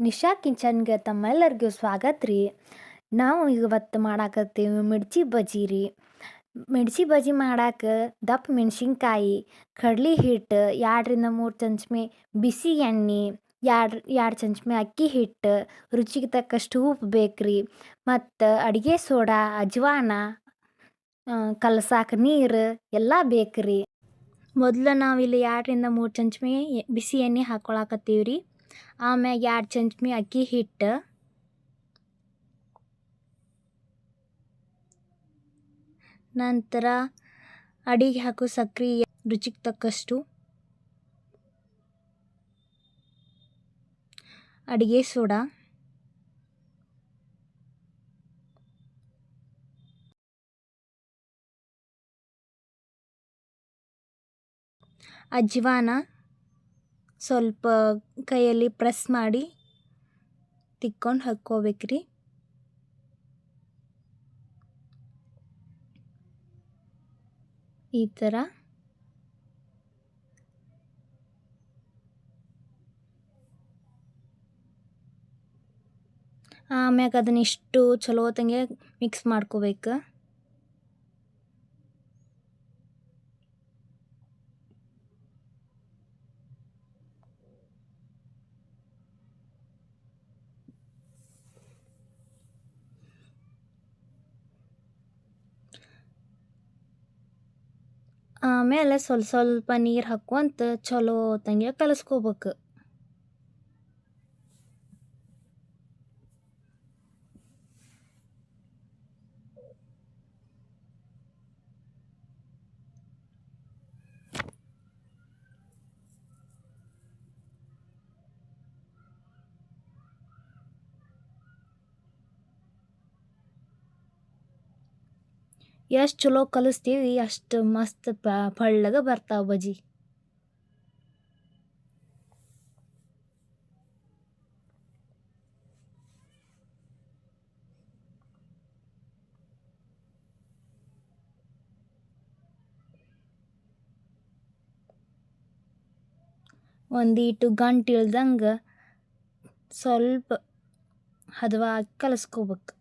ನಿಶಾ ಕಿಚನ್ಗೆ ತಮ್ಮೆಲ್ಲರಿಗೂ ಸ್ವಾಗತ ರೀ. ನಾವು ಇವತ್ತು ಮಾಡಾಕತ್ತೀವಿ ಮಿರ್ಚಿ ಬಜ್ಜಿ ರೀ. ಮಿರ್ಚಿ ಬಜ್ಜಿ ಮಾಡಕ್ಕೆ ದಪ್ಪ ಮೆಣಸಿನ್ಕಾಯಿ, ಕಡ್ಲಿ ಹಿಟ್ಟು, ಎರಡರಿಂದ ಮೂರು ಚಂಚ್ಮೆ ಬಿಸಿ ಎಣ್ಣೆ, ಎರಡು ಎರಡು ಚಂಚ್ಮೆ ಅಕ್ಕಿ ಹಿಟ್ಟು, ರುಚಿಗೆ ತಕ್ಕಷ್ಟು ಉಪ್ಪು ಬೇಕು ರೀ. ಮತ್ತು ಅಡುಗೆ ಸೋಡಾ, ಅಜ್ವಾನ ಕಲಸಾಕ ನೀರು ಎಲ್ಲ ಬೇಕ್ರಿ ಮೊದಲು ನಾವಿಲ್ಲಿ ಎರಡರಿಂದ ಮೂರು ಚಂಚ್ಮೆ ಎ- ಬಿಸಿ ಎಣ್ಣೆ ಹಾಕ್ಕೊಳಕತ್ತೀವಿ ರೀ. ಆಮ್ಯಾಗ ಎರಡು ಚಂಚ್ಮೆ ಅಕ್ಕಿ ಹಿಟ್ಟು? ನಂತರ ಅಡಿಗೆ ಹಾಕು ಸಕ್ರೆ ರುಚಿಗೆ ತಕ್ಕಷ್ಟು ಅಡಿಗೆ ಸೋಡಾ. ಅಜ್ವಾನ ಸ್ವಲ್ಪ ಕೈಯಲ್ಲಿ ಪ್ರೆಸ್ ಮಾಡಿ ತಿಕ್ಕೊಂಡು ಹಾಕ್ಕೋಬೇಕ್ರಿ. ಈ ಥರ. ಆಮ್ಯಾಗ ಅದನ್ನಿಷ್ಟು ಚಲೋ ಮಿಕ್ಸ್ ಮಾಡ್ಕೋಬೇಕು. ಆಮೇಲೆ ಸ್ವಲ್ಪ ಸ್ವಲ್ಪ ನೀರು ಹಾಕ್ಕೊಂತ ಚಲೋ ಹೊತ್ತಂಗೆ ಕಲಸ್ಕೋಬೇಕು. ಎಷ್ಟು ಚಲೋ ಕಲಿಸ್ತೀವಿ ಅಷ್ಟು ಮಸ್ತ್ ಪಳ್ಳಗ ಬರ್ತಾವೆ ಬಜ್ಜಿ ಒಂದೀಟು ಗಂಟು ಇಳ್ದಂಗೆ ಸ್ವಲ್ಪ ಹದವಾಗಿ ಕಲಸ್ಕೋಬೇಕು.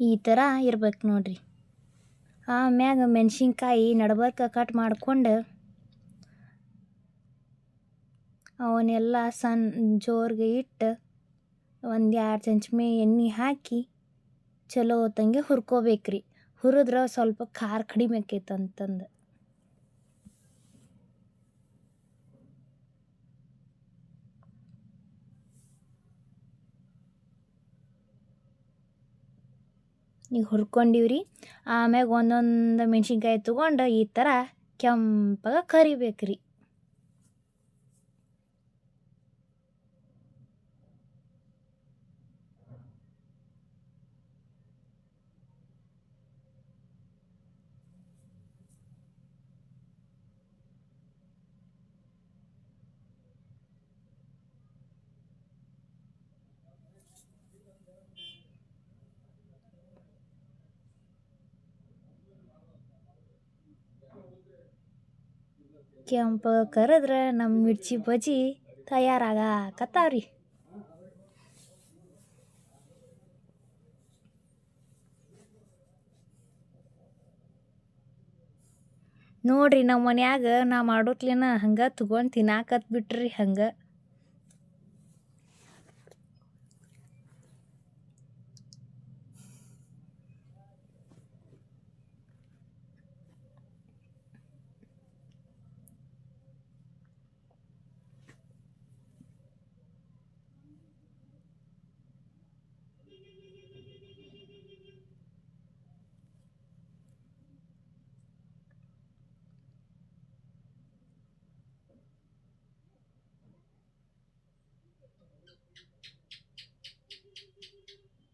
ಈ ಥರ ಇರ್ಬೇಕು ನೋಡ್ರಿ. ಆಮ್ಯಾಗ ಮೆಣಸಿನ್ಕಾಯಿ ನಡ್ಬರ್ಕ ಕಟ್ ಮಾಡಿಕೊಂಡು ಅವನ್ನೆಲ್ಲ ಸಣ್ಣ ಜೋರಿಗೆ ಇಟ್ಟು ಒಂದು ಎರಡು ಚಂಚ್ಮೆ ಎಣ್ಣೆ ಹಾಕಿ ಚಲೋ ಹೊತ್ತಂಗೆ ಹುರ್ಕೋಬೇಕ್ರಿ. ಹುರಿದ್ರೆ ಸ್ವಲ್ಪ ಖಾರ ಕಡಿಮೆ ಆಕೈತೆ ಅಂತಂದು ಈಗ ಹುರ್ಕೊಂಡಿವ್ರಿ. ಆಮ್ಯಾಗ ಒಂದೊಂದು ಮೆಣಸಿನ್ಕಾಯಿ ತೊಗೊಂಡು ಈ ಥರ ಕೆಂಪಗೆ ಕರಿಬೇಕ್ರಿ. ಕೆಂಪಗೆ ಕರೆದ್ರೆ ನಮ್ಮ ಮಿರ್ಚಿ ಬಜ್ಜಿ ತಯಾರಾಗಕತ್ತಾವ್ರಿ ನೋಡ್ರಿ ನಮ್ಮ ಮನ್ಯಾಗ ನಾ ಮಾಡೋತ್ಲಿನ ಹಂಗೆ ತಗೊಂಡು ತಿನ್ನಾಕತ್ ಬಿಟ್ರಿ ಹಂಗೆ.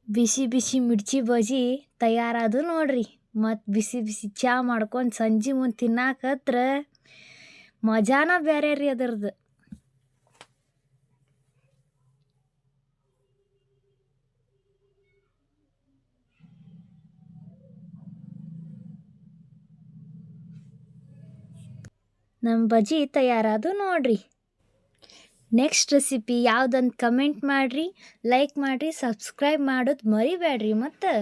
ಬಿಸಿ ಬಿಸಿ ಮಿರ್ಚಿ ಬಜಿ ತಯಾರಾದು ನೋಡಿರಿ. ಮತ್ತು ಬಿಸಿ ಬಿಸಿ ಚಾ ಮಾಡ್ಕೊಂಡು ಸಂಜೆ ಮುಂದೆ ತಿನ್ನಾಕತ್ರ ಮಜಾನ ಬೇರೆ ರೀ ಅದರದ್ದು ನಮ್ಮ ಬಜಿ ತಯಾರಾದು ನೋಡ್ರಿ. ನೆಕ್ಸ್ಟ್ ರೆಸಿಪಿ ಯಾವುದಂತ ಕಮೆಂಟ್ ಮಾಡಿರಿ ಲೈಕ್ ಮಾಡಿರಿ ಸಬ್ಸ್ಕ್ರೈಬ್ ಮಾಡೋದು ಮರಿಬೇಡ್ರಿ ಮತ್ತು.